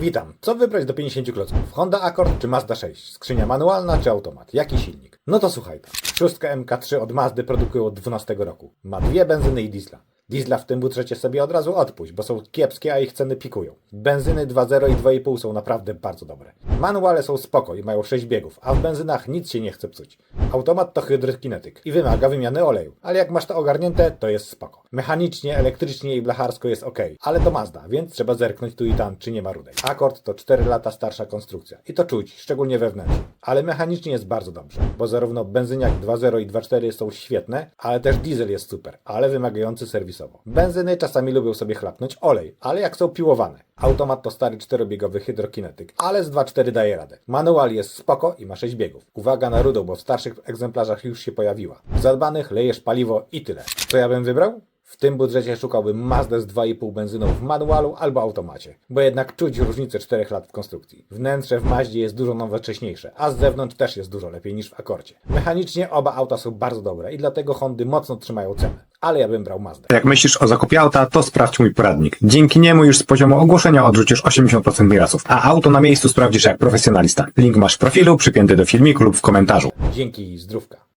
Witam. Co wybrać do 50 klocków? Honda Accord czy Mazda 6? Skrzynia manualna czy automat? Jaki silnik? No to słuchaj tam. Szóstka MK3 od Mazdy produkują od 12 roku. Ma dwie benzyny i diesla. Diesla w tym budżecie sobie od razu odpuść, bo są kiepskie, a ich ceny pikują. Benzyny 2.0 i 2.5 są naprawdę bardzo dobre. Manuale są spoko i mają 6 biegów, a w benzynach nic się nie chce psuć. Automat to hydrokinetyk i wymaga wymiany oleju, ale jak masz to ogarnięte, to jest spoko. Mechanicznie, elektrycznie i blacharsko jest ok, ale to Mazda, więc trzeba zerknąć tu i tam, czy nie ma rudej. Akord to 4 lata starsza konstrukcja i to czuć, szczególnie wewnętrznie. Ale mechanicznie jest bardzo dobrze, bo zarówno benzyniak 2.0 i 2.4 są świetne, ale też diesel jest super, ale wymagający serwisowo. Benzyny czasami lubią sobie chlapnąć olej, ale jak są piłowane. Automat to stary czterobiegowy hydrokinetyk, ale z 2.4 daje radę. Manual jest spoko i ma 6 biegów. Uwaga na rudą, bo w starszych egzemplarzach już się pojawiła. W zadbanych lejesz paliwo i tyle. Co ja bym wybrał? W tym budżecie szukałbym Mazdę z 2,5 benzyną w manualu albo automacie, bo jednak czuć różnicę 4 lat w konstrukcji. Wnętrze w Maździe jest dużo nowocześniejsze, a z zewnątrz też jest dużo lepiej niż w Akordzie. Mechanicznie oba auta są bardzo dobre i dlatego Hondy mocno trzymają cenę, ale ja bym brał Mazdę. Jak myślisz o zakupie auta, to sprawdź mój poradnik. Dzięki niemu już z poziomu ogłoszenia odrzucisz 80% wyrazów, a auto na miejscu sprawdzisz jak profesjonalista. Link masz w profilu, przypięty do filmiku lub w komentarzu. Dzięki i zdrówka.